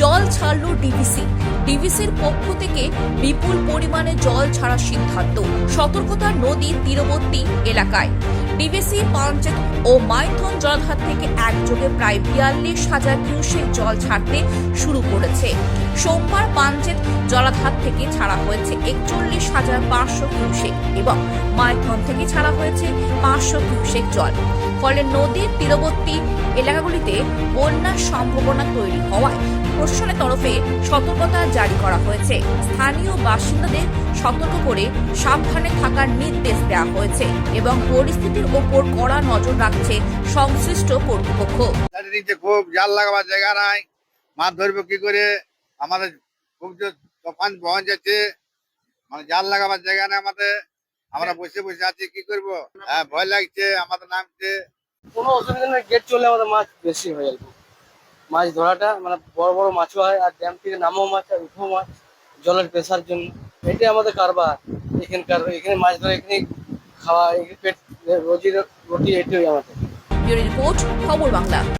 জল ছাড়ল ডিভিসি ডিভিসির পক্ষ থেকে বিপুল পরিমাণে জল ছাড়ার সিদ্ধান্ত সতর্কতা নদীর তীরবর্তী এলাকায়। ডিভিসি পাঞ্চেত ও মাইথন জলাধার থেকে একযোগে প্রায় বিয়াল্লিশ হাজার কিউসেক জল ছাড়তে শুরু করেছে। সোমবার পাঞ্চেত জলাধার থেকে ছাড়া হয়েছে একচল্লিশ হাজার পাঁচশো কিউসেক এবং মাইথন থেকে ছাড়া হয়েছে পাঁচশো কিউসেক জল। ফলে নদীর তীরবর্তী এলাকাগুলিতে বন্যার সম্ভাবনা তৈরি হওয়ায় প্রশাসনের তরফে সতর্কতা জারি করা হয়েছে। স্থানীয় বাসিন্দাদের সতর্ক করে সাবধানে থাকার নির্দেশ দেওয়া হয়েছে এবং পরিস্থিতির ওপর কড়া নজর রাখছে সংশ্লিষ্ট কর্তৃপক্ষ। খুব জাল লাগাবার জায়গা নাই, মাছ ধরবো কি করে? আমাদের খুব যে তফান মানে জাল লাগাবার জায়গা নেই আমাদের। আমরা বসে বসে আছি কি করব? হ্যাঁ ভয় লাগছে আমাদের নামছে। কোনো অসুবিধা নেই গেট চললে আমাদের মাছ বেশি হয়ে যাবে। মাছ ধরাটা মানে বড় বড় মাছও হয় আর ড্যাম থেকে নামও মাছ আর উঠো মাছ জলের পেশার জন্য। এটাই আমাদের কারবার। এখানকার এখানে মাছ ধরে এখানে খাওয়া এখানে পেট রোজি রুটি এটাই আমাদের। রিপোর্ট খবর বাংলা।